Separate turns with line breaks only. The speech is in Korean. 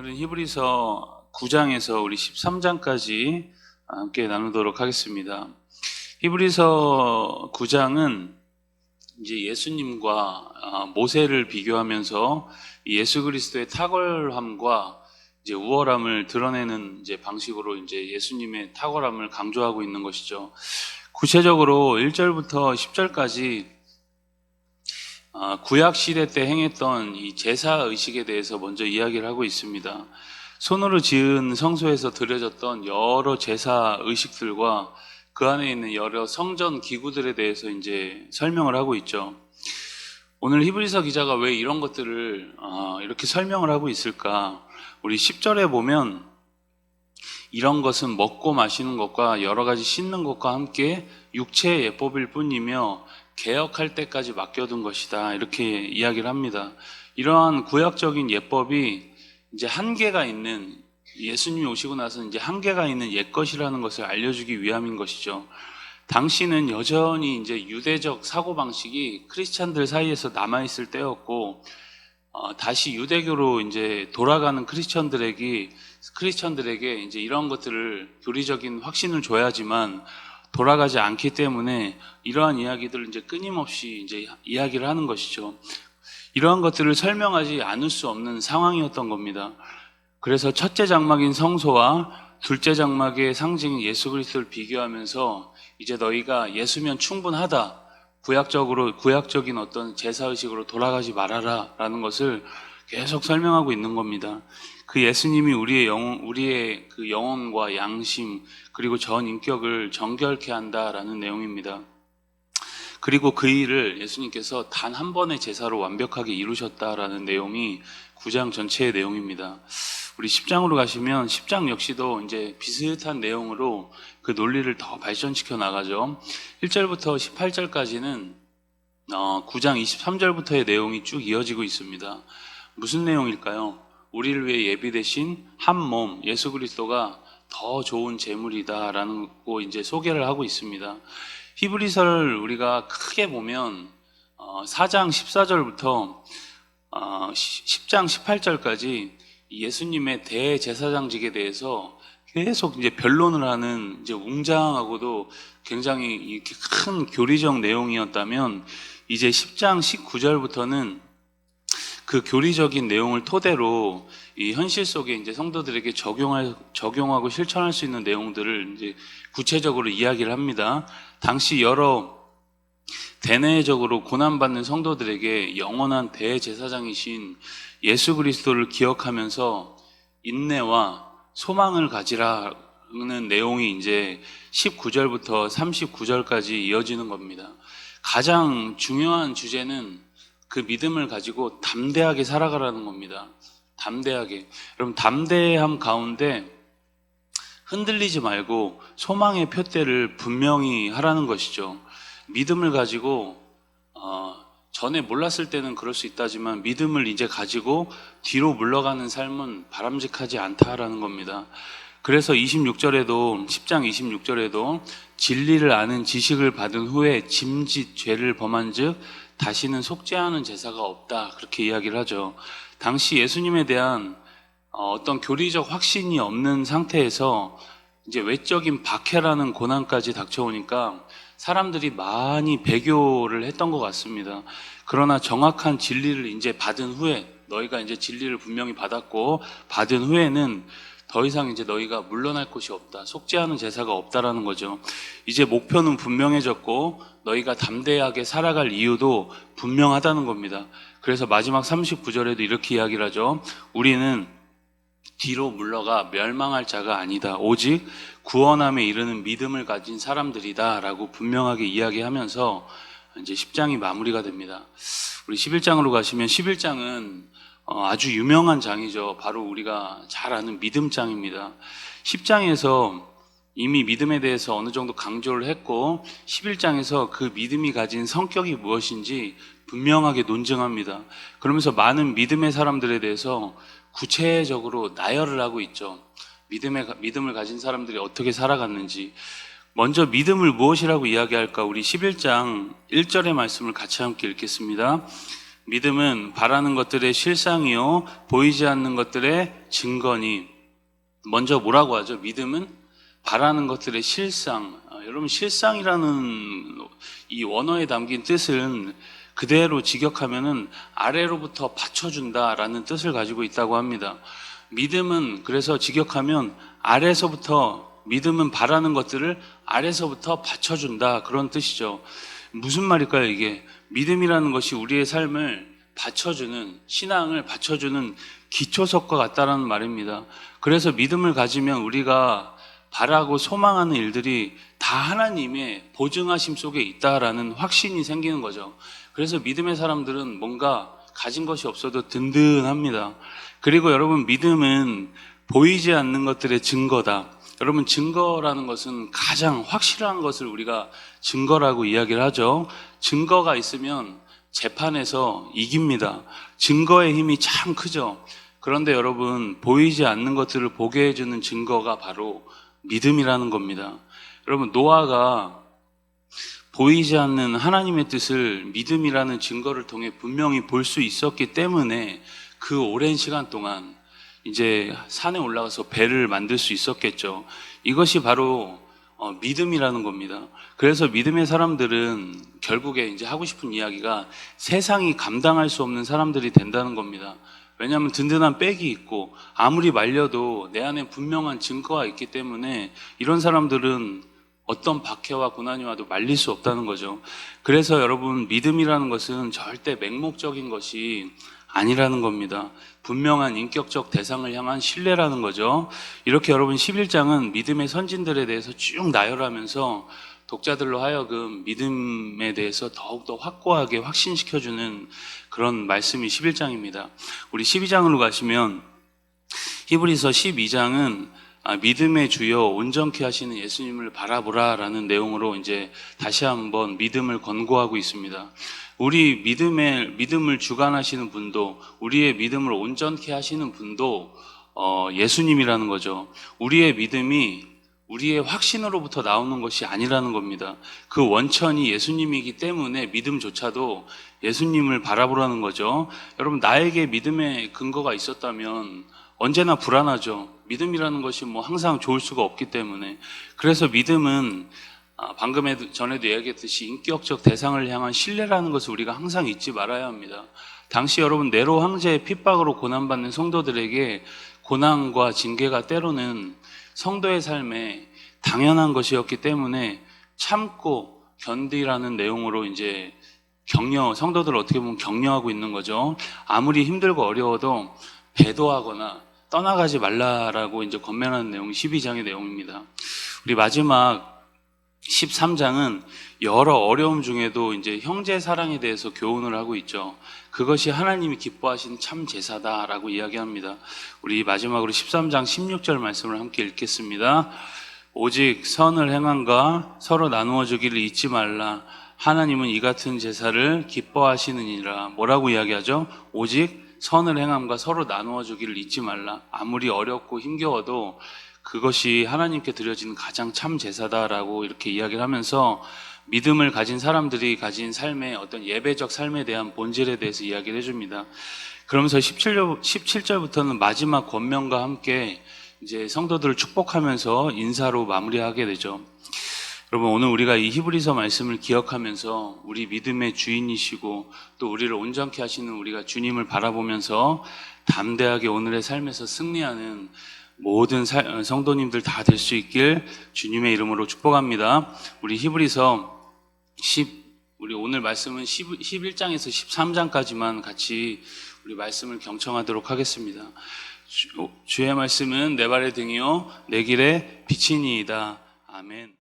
오늘은 히브리서 9장에서 우리 13장까지 함께 나누도록 하겠습니다. 히브리서 9장은 이제 예수님과 아, 모세를 비교하면서 이 예수 그리스도의 탁월함과 이제 우월함을 드러내는 이제 방식으로 이제 예수님의 탁월함을 강조하고 있는 것이죠. 구체적으로 1절부터 10절까지 아, 구약 시대 때 행했던 이 제사 의식에 대해서 먼저 이야기를 하고 있습니다. 손으로 지은 성소에서 드려졌던 여러 제사 의식들과 그 안에 있는 여러 성전 기구들에 대해서 이제 설명을 하고 있죠. 오늘 히브리서 기자가 왜 이런 것들을 아, 이렇게 설명을 하고 있을까? 우리 10절에 보면 이런 것은 먹고 마시는 것과 여러 가지 씻는 것과 함께 육체의 예법일 뿐이며 개혁할 때까지 맡겨둔 것이다. 이렇게 이야기를 합니다. 이러한 구약적인 예법이 이제 한계가 있는 예수님이 오시고 나서 이제 한계가 있는 옛 것이라는 것을 알려주기 위함인 것이죠. 당시는 여전히 이제 유대적 사고 방식이 크리스찬들 사이에서 남아 있을 때였고 어, 다시 유대교로 이제 돌아가는 크리스천들에게 크리스천들에게 이제 이런 것들을 교리적인 확신을 줘야지만 돌아가지 않기 때문에 이러한 이야기들을 이제 끊임없이 이제 이야기를 하는 것이죠. 이러한 것들을 설명하지 않을 수 없는 상황이었던 겁니다. 그래서 첫째 장막인 성소와 둘째 장막의 상징 예수 그리스도를 비교하면서 이제 너희가 예수면 충분하다. 구약적으로 구약적인 어떤 제사 의식으로 돌아가지 말아라라는 것을 계속 설명하고 있는 겁니다. 그 예수님이 우리의 영 우리의 그 영혼과 양심 그리고 전 인격을 정결케 한다라는 내용입니다. 그리고 그 일을 예수님께서 단 한 번의 제사로 완벽하게 이루셨다라는 내용이 9장 전체의 내용입니다. 우리 10장으로 가시면 10장 역시도 이제 비슷한 내용으로 그 논리를 더 발전시켜 나가죠. 1절부터 18절까지는 어, 9장 23절부터의 내용이 쭉 이어지고 있습니다. 무슨 내용일까요? 우리를 위해 예비되신 한 몸 예수 그리스도가 더 좋은 제물이다라는 거 이제 소개를 하고 있습니다. 히브리서를 우리가 크게 보면 어, 4장 14절부터 어, 10장 18절까지 예수님의 대제사장직에 대해서 계속 이제 변론을 하는 이제 웅장하고도 굉장히 큰 교리적 내용이었다면 이제 10장 19절부터는 그 교리적인 내용을 토대로 이 현실 속에 이제 성도들에게 적용할 적용하고 실천할 수 있는 내용들을 이제 구체적으로 이야기를 합니다. 당시 여러 대내적으로 고난받는 성도들에게 영원한 대제사장이신 예수 그리스도를 기억하면서 인내와 소망을 가지라는 내용이 이제 19절부터 39절까지 이어지는 겁니다. 가장 중요한 주제는 그 믿음을 가지고 담대하게 살아가라는 겁니다. 담대하게. 여러분, 담대함 가운데 흔들리지 말고 소망의 표대를 분명히 하라는 것이죠. 믿음을 가지고 어, 전에 몰랐을 때는 그럴 수 있다지만 믿음을 이제 가지고 뒤로 물러가는 삶은 바람직하지 않다라는 겁니다. 그래서 26절에도 10장 26절에도 진리를 아는 지식을 받은 후에 짐짓 죄를 범한즉 다시는 속죄하는 제사가 없다 그렇게 이야기를 하죠. 당시 예수님에 대한 어, 어떤 교리적 확신이 없는 상태에서 이제 외적인 박해라는 고난까지 닥쳐오니까 사람들이 많이 배교를 했던 것 같습니다. 그러나 정확한 진리를 이제 받은 후에 너희가 이제 진리를 분명히 받았고 받은 후에는 더 이상 이제 너희가 물러날 곳이 없다. 속죄하는 제사가 없다라는 거죠. 이제 목표는 분명해졌고 너희가 담대하게 살아갈 이유도 분명하다는 겁니다. 그래서 마지막 39절에도 이렇게 이야기를 하죠. 우리는 뒤로 물러가 멸망할 자가 아니다. 오직 구원함에 이르는 믿음을 가진 사람들이다라고 분명하게 이야기하면서 이제 10장이 마무리가 됩니다. 우리 11장으로 가시면 11장은 어, 아주 유명한 장이죠. 바로 우리가 잘 아는 믿음장입니다. 10장에서 이미 믿음에 대해서 어느 정도 강조를 했고 11장에서 그 믿음이 가진 성격이 무엇인지 분명하게 논증합니다. 그러면서 많은 믿음의 사람들에 대해서 구체적으로 나열을 하고 있죠. 믿음의, 믿음을 가진 사람들이 어떻게 살아갔는지. 먼저 믿음을 무엇이라고 이야기할까? 우리 11장 1절의 말씀을 같이 함께 읽겠습니다. 믿음은 바라는 것들의 실상이요 보이지 않는 것들의 증거니 먼저 뭐라고 하죠? 믿음은 바라는 것들의 실상. 아, 여러분 실상이라는 이 원어에 담긴 뜻은 그대로 직역하면은 아래로부터 받쳐준다라는 뜻을 가지고 있다고 합니다. 믿음은 그래서 직역하면 아래서부터 믿음은 바라는 것들을 아래서부터 받쳐준다 그런 뜻이죠. 무슨 말일까요 이게? 믿음이라는 것이 우리의 삶을 받쳐주는 신앙을 받쳐주는 기초석과 같다라는 말입니다. 그래서 믿음을 가지면 우리가 바라고 소망하는 일들이 다 하나님의 보증하심 속에 있다라는 확신이 생기는 거죠. 그래서 믿음의 사람들은 뭔가 가진 것이 없어도 든든합니다. 그리고 여러분 믿음은 보이지 않는 것들의 증거다. 여러분 증거라는 것은 가장 확실한 것을 우리가 증거라고 이야기를 하죠. 증거가 있으면 재판에서 이깁니다. 증거의 힘이 참 크죠. 그런데 여러분 보이지 않는 것들을 보게 해주는 증거가 바로 믿음이라는 겁니다. 여러분 노아가 보이지 않는 하나님의 뜻을 믿음이라는 증거를 통해 분명히 볼 수 있었기 때문에 그 오랜 시간 동안 이제 산에 올라가서 배를 만들 수 있었겠죠. 이것이 바로 어, 믿음이라는 겁니다. 그래서 믿음의 사람들은 결국에 이제 하고 싶은 이야기가 세상이 감당할 수 없는 사람들이 된다는 겁니다. 왜냐하면 든든한 백이 있고 아무리 말려도 내 안에 분명한 증거가 있기 때문에 이런 사람들은 어떤 박해와 고난이 와도 말릴 수 없다는 거죠. 그래서 여러분 믿음이라는 것은 절대 맹목적인 것이 아니라는 겁니다. 분명한 인격적 대상을 향한 신뢰라는 거죠. 이렇게 여러분 11장은 믿음의 선진들에 대해서 쭉 나열하면서 독자들로 하여금 믿음에 대해서 더욱더 확고하게 확신시켜주는 그런 말씀이 11장입니다. 우리 12장으로 가시면 히브리서 12장은 아, 믿음의 주여 온전케 하시는 예수님을 바라보라라는 내용으로 이제 다시 한번 믿음을 권고하고 있습니다. 우리 믿음의 믿음을 주관하시는 분도 우리의 믿음을 온전케 하시는 분도 어, 예수님이라는 거죠. 우리의 믿음이 우리의 확신으로부터 나오는 것이 아니라는 겁니다. 그 원천이 예수님이기 때문에 믿음조차도 예수님을 바라보라는 거죠. 여러분 나에게 믿음의 근거가 있었다면 언제나 불안하죠. 믿음이라는 것이 뭐 항상 좋을 수가 없기 때문에 그래서 믿음은 아, 방금 에도- 전에도 이야기했듯이 인격적 대상을 향한 신뢰라는 것을 우리가 항상 잊지 말아야 합니다. 당시 여러분 네로 황제의 핍박으로 고난받는 성도들에게 고난과 징계가 때로는 성도의 삶에 당연한 것이었기 때문에 참고 견디라는 내용으로 이제 격려 성도들을 어떻게 보면 격려하고 있는 거죠. 아무리 힘들고 어려워도 배도하거나 떠나가지 말라라고 이제 권면하는 내용이 12장의 내용입니다. 우리 마지막 13장은 여러 어려움 중에도 이제 형제 사랑에 대해서 교훈을 하고 있죠. 그것이 하나님이 기뻐하신 참 제사다라고 이야기합니다. 우리 마지막으로 13장 16절 말씀을 함께 읽겠습니다. 오직 선을 행함과 서로 나누어 주기를 잊지 말라. 하나님은 이 같은 제사를 기뻐하시느니라. 뭐라고 이야기하죠? 오직 선을 행함과 서로 나누어 주기를 잊지 말라. 아무리 어렵고 힘겨워도 그것이 하나님께 드려지는 가장 참 제사다라고 이렇게 이야기를 하면서 믿음을 가진 사람들이 가진 삶의 어떤 예배적 삶에 대한 본질에 대해서 이야기를 해줍니다. 그러면서 17절, 17절부터는 마지막 권면과 함께 이제 성도들을 축복하면서 인사로 마무리하게 되죠. 여러분 오늘 우리가 이 히브리서 말씀을 기억하면서 우리 믿음의 주인이시고 또 우리를 온전케 하시는 우리가 주님을 바라보면서 담대하게 오늘의 삶에서 승리하는 모든 사- 어, 성도님들 다 될 수 있길 주님의 이름으로 축복합니다. 우리 히브리서 10 우리 오늘 말씀은 10, 11장에서 13장까지만 같이 우리 말씀을 경청하도록 하겠습니다. 주, 주의 말씀은 내 발의 등이요 내 길의 빛이니이다. 아멘.